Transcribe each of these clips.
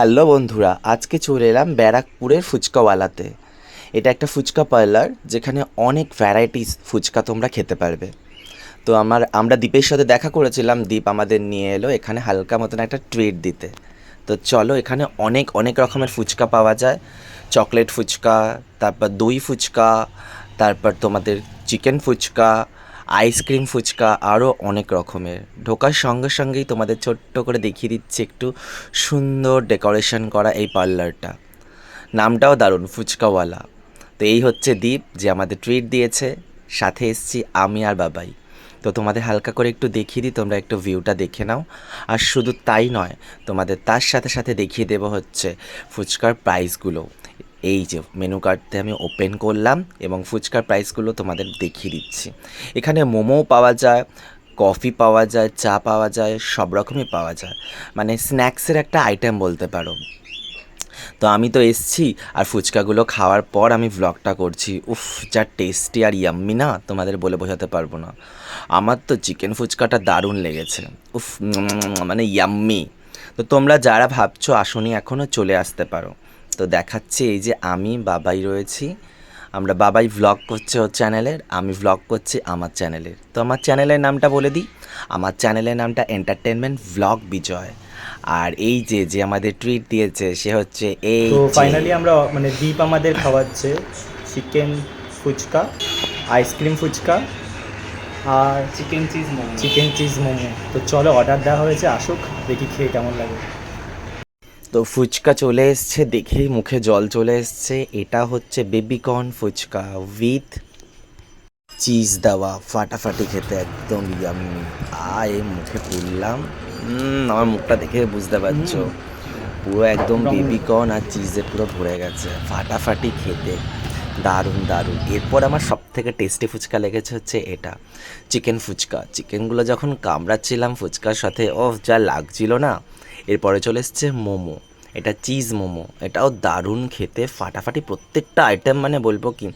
Hello বন্ধুরা, আজকে চলে এলাম ব্যারাকপুরের ফুচকাওয়ালাতে। এটা একটা ফুচকা পার্লার, যেখানে অনেক ভ্যারাইটিস ফুচকা তোমরা খেতে পারবে। তো আমার, আমরা দীপের সাথে দেখা করেছিলাম, দীপ আমাদের নিয়ে এলো, এখানে হালকা মতন একটা ট্রিট দিতে। তো চলো, এখানে অনেক অনেক রকমের ফুচকা পাওয়া যায়। চকলেট ফুচকা, তারপর দই ফুচকা, তারপর তোমাদের চিকেন ফুচকা আইসক্রিম ফুচকা আরও অনেক রকমের। ঢোকার সঙ্গে সঙ্গেই তোমাদের ছোট্ট করে দেখিয়ে দিচ্ছি একটু সুন্দর ডেকোরেশন করা এই পার্লারটা নামটাও দারুণ, ফুচকাওয়ালা। তো এই হচ্ছে দ্বীপ যে আমাদের ট্রিট দিয়েছে। সাথে এসছি আমি আর বাবাই। তো তোমাদের হালকা করে একটু দেখিয়ে দিই, তোমরা একটু ভিউটা দেখে নাও। আর শুধু তাই নয়, তোমাদের তার সাথে সাথে দেখিয়ে দেবো হচ্ছে ফুচকার প্রাইসগুলো এই যে মেনু কার্ডতে আমি ওপেন করলাম এবং ফুচকার প্রাইসগুলো তোমাদের দেখিয়ে দিচ্ছি। এখানে মোমো পাওয়া যায় কফি পাওয়া যায়, চা পাওয়া যায়, সব রকমই পাওয়া যায়। মানে স্ন্যাক্সের একটা আইটেম বলতে পারো। তো আমি তো এসছি আর ফুচকাগুলো খাওয়ার পর আমি ভ্লগটা করছি। উফ, যা টেস্টি আর ইয়াম্মি না, তোমাদের বলে বোঝাতে পারব না। আমার তো চিকেন ফুচকাটা দারুণ লেগেছে। উফ মানে ইয়াম্মি তো তোমরা যারা ভাবছ আসনি এখনও চলে আসতে পারো। তো দেখাচ্ছে এই যে আমি বাবাই রয়েছি। আমরা বাবাই ভ্লগ করছে ওর চ্যানেলের আমি ভ্লগ করছি আমার চ্যানেলের তো আমার চ্যানেলের নামটা বলে দিই। আমার চ্যানেলের নামটা এন্টারটেনমেন্ট ভ্লগ বিজয় আর এই যে যে আমাদের ট্রিট দিয়েছে সে হচ্ছে এই তো ফাইনালি আমরা মানে দীপ আমাদের খাওয়াচ্ছে chicken phuchka ice cream phuchka আর chicken cheese momo. Chicken cheese momo. তো চলো অর্ডার দেওয়া হয়েছে আসুক দেখি খেয়ে কেমন লাগে। তো ফুচকা চলে এসছে দেখেই মুখে জল চলে এসছে। এটা হচ্ছে বেবিকর্ন ফুচকা উইথ চিজ দেওয়া। ফাটাফাটি খেতে একদম ইয়াম্মি আয় মুখে তুললাম। আমার মুখটা দেখে বুঝতে পারছ। পুরো একদম একদম। বেবিকর্ন আর চিজে পুরো ভরে গেছে। ফাটাফাটি খেতে। দারুণ দারুণ। এরপর আমার সব থেকে টেস্টি ফুচকা লেগেছে হচ্ছে এটা। চিকেন ফুচকা। চিকেনগুলো যখন কামড়াচ্ছিলাম ফুচকার সাথে ও যা লাগছিল না। এরপরে চলে এসছে মোমো। এটা চিজ মোমো। এটাও দারুণ খেতে, ফাটাফাটি প্রত্যেকটা আইটেম মানে বলব কি,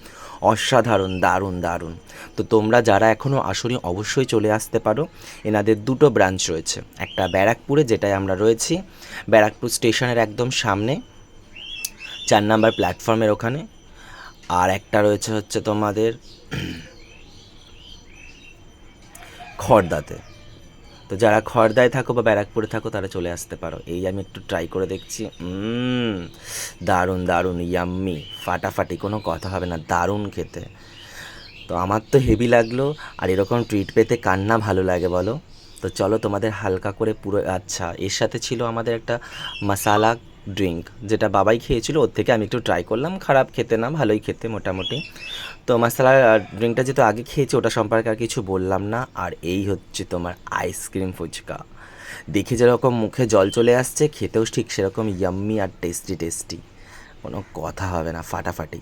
অসাধারণ, দারুণ দারুণ। তো তোমরা যারা এখনও আসনি, অবশ্যই চলে আসতে পারো। এনাদের দুটো ব্রাঞ্চ রয়েছে। একটা ব্যারাকপুরে, যেটায় আমরা রয়েছি, ব্যারাকপুর স্টেশনের একদম সামনে, চার নাম্বার প্ল্যাটফর্মের ওখানে। আর একটা রয়েছে হচ্ছে তোমাদের খড়দাতে। তো যারা খড়দায় থাকো বা ব্যারাকপুরে থাকো, তারা চলে আসতে পারো। এই আমি একটু ট্রাই করে দেখছি। দারুণ দারুণ ইয়াম্মি ফাটাফাটি, কোনো কথা হবে না, দারুণ খেতে। তো আমার তো হেভি লাগল, আর এরকম ট্রিট পেতে কান্না ভালো লাগে বলো? তো চলো তোমাদের হালকা করে পুরো আচ্ছা এর সাথে ছিল আমাদের একটা মশালা ড্রিঙ্ক যেটা বাবাই খেয়েছিল, ওর থেকে আমি একটু ট্রাই করলাম, খারাপ খেতে না, ভালোই খেতে মোটামুটি। তো মাসালার ড্রিঙ্কটা যেহেতু আগে খেয়েছি, ওটা সম্পর্কে আর কিছু বললাম না। আর এই হচ্ছে তোমার আইসক্রিম ফুচকা। দেখে যেরকম মুখে জল চলে আসছে, খেতেও ঠিক সেরকম ইয়াম্মি আর টেস্টি টেস্টি কোনো কথা হবে না, ফাটাফাটি।